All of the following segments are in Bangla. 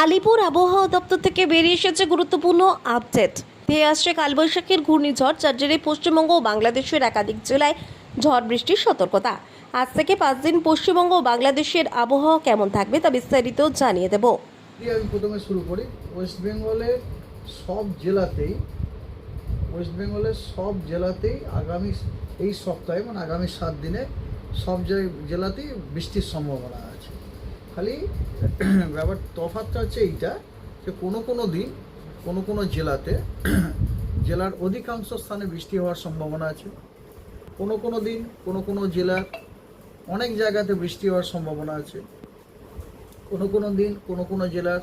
আলিপুর আবহাওয়া দপ্তর থেকে বেরিয়ে এসেছে গুরুত্বপূর্ণ আপডেট। ধেয়ে আসছে কালবৈশাখীর ঘূর্ণিঝড়, যার জেরে পশ্চিমবঙ্গ ও বাংলাদেশের একাধিক জেলায় ঝড় বৃষ্টির সতর্কতা। আজ থেকে পাঁচ দিন পশ্চিমবঙ্গ ও বাংলাদেশের আবহাওয়া কেমন থাকবে তা বিস্তারিত জানিয়ে দেব। আমি প্রথমে শুরু করি, ওয়েস্ট বেঙ্গলের সব জেলাতেই, ওয়েস্ট বেঙ্গলের সব জেলাতেই আগামী এই সপ্তাহে মানে আগামী সাত দিনে সব জেলাতেই বৃষ্টির সম্ভাবনা আছে। খালি ব্যাপার তফাৎটা হচ্ছে এইটা যে কোনো কোনো দিন, কোনো কোনো জেলাতে জেলার অধিকাংশ স্থানে বৃষ্টি হওয়ার সম্ভাবনা আছে। কোনো কোনো দিন, কোনো কোনো জেলার অনেক জায়গাতে বৃষ্টি হওয়ার সম্ভাবনা আছে। কোনো কোনো দিন, কোনো কোনো জেলার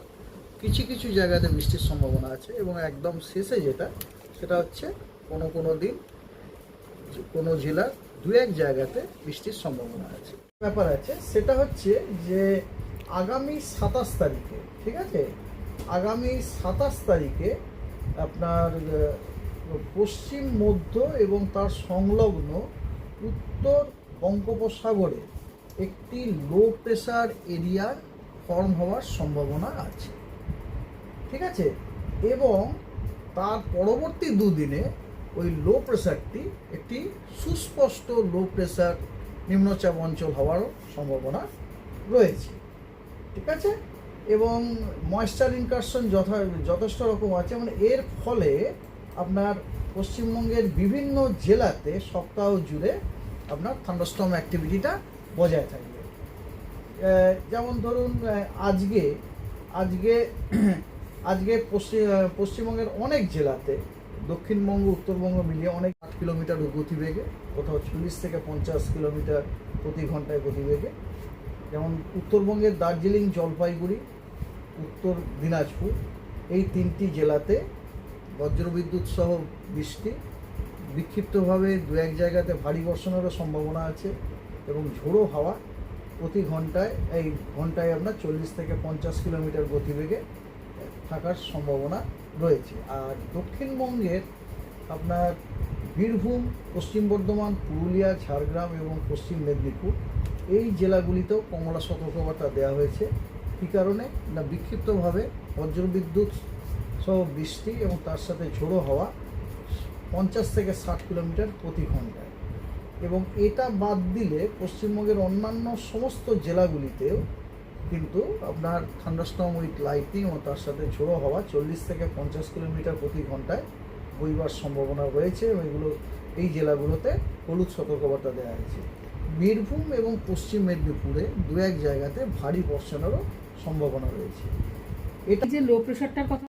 কিছু কিছু জায়গাতে বৃষ্টির সম্ভাবনা আছে এবং একদম শেষে যেটা, সেটা হচ্ছে কোনো কোনো দিন কোনো জেলার দু এক জায়গাতে বৃষ্টির সম্ভাবনা আছে। ব্যাপার আছে, সেটা হচ্ছে যে আগামী সাতাশ তারিখে, ঠিক আছে? আগামী সাতাশ তারিখে আপনার পশ্চিম, মধ্য এবং তার সংলগ্ন উত্তর বঙ্গোপসাগরে একটি লো প্রেসার এরিয়ার ফর্ম হওয়ার সম্ভাবনা আছে। ঠিক আছে? এবং তার পরবর্তী দুদিনে ওই লো প্রেসারটি একটি সুস্পষ্ট লো প্রেসার নিম্নচাপ অঞ্চল হওয়ারও সম্ভাবনা রয়েছে। ঠিক আছে? এবং ময়েশ্চার ইনকারশন যথা, যথেষ্ট রকম আছে। মানে এর ফলে আপনার পশ্চিমবঙ্গের বিভিন্ন জেলাতে সপ্তাহ জুড়ে আপনার থান্ডারস্টর্ম অ্যাক্টিভিটিটা বজায় থাকবে। যেমন ধরুন আজকে আজকে আজকে পশ্চিম পশ্চিমবঙ্গের অনেক জেলাতে দক্ষিণবঙ্গ, উত্তরবঙ্গ মিলিয়ে অনেক আট কিলোমিটার গতিবেগে, কোথাও চল্লিশ থেকে পঞ্চাশ কিলোমিটার প্রতি ঘন্টায় গতিবেগে। যেমন উত্তরবঙ্গের দার্জিলিং জলপাইগুড়ি, উত্তর দিনাজপুর, এই তিনটি জেলাতে বজ্রবিদ্যুৎ সহ বৃষ্টি, বিক্ষিপ্তভাবে দু এক জায়গাতে ভারী বর্ষণেরও সম্ভাবনা আছে এবং ঝোড়ো হাওয়া প্রতি ঘন্টায়, এই ঘন্টায় আপনার চল্লিশ থেকে পঞ্চাশ কিলোমিটার গতিবেগে থাকার সম্ভাবনা রয়েছে। আর দক্ষিণবঙ্গের আপনার বীরভূম, পশ্চিম বর্ধমান, পুরুলিয়া, ঝাড়গ্রাম এবং পশ্চিম মেদিনীপুর, এই জেলাগুলিতেও কমলা সতর্কবার্তা দেওয়া হয়েছে। কী কারণে? না, বিক্ষিপ্তভাবে বজ্রবিদ্যুৎ সহ বৃষ্টি এবং তার সাথে ঝোড়ো হওয়া পঞ্চাশ থেকে ষাট কিলোমিটার প্রতি ঘন্টায় এবং এটা বাদ দিলে পশ্চিমবঙ্গের অন্যান্য সমস্ত জেলাগুলিতেও কিন্তু আপনার থান্ডারস্টম উইথ লাইটিং ও তার সাথে ঝোড়ো হওয়া চল্লিশ থেকে পঞ্চাশ কিলোমিটার প্রতি ঘন্টায় বইবার সম্ভাবনা রয়েছে এবং এগুলো এই জেলাগুলোতে হলুদ সতর্কবার্তা দেওয়া হয়েছে। বীরভূম এবং পশ্চিম মেদিনীপুরে দু এক জায়গাতে ভারী বর্ষণেরও সম্ভাবনা রয়েছে। এটা যে লো প্রেশারটার কথা